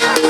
Yeah.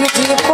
ঢুকিয়ে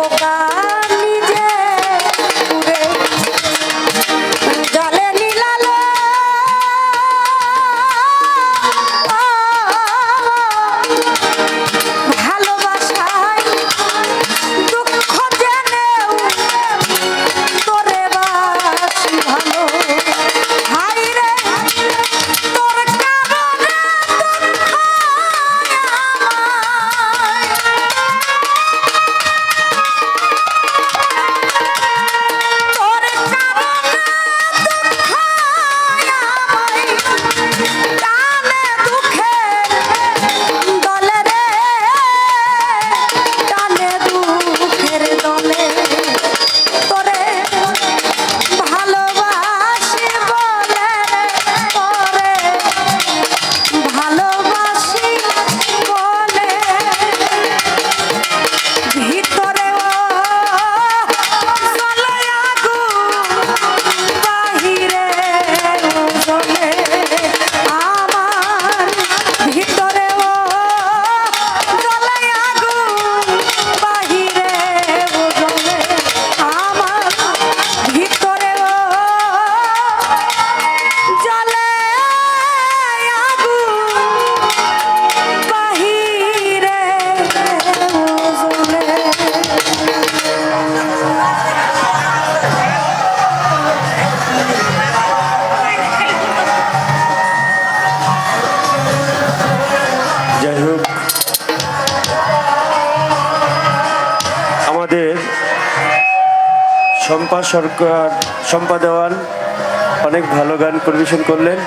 আমাদের শম্পা সরকার শম্পা দেওয়ান অনেক ভালো গান পরিবেশন করলেন।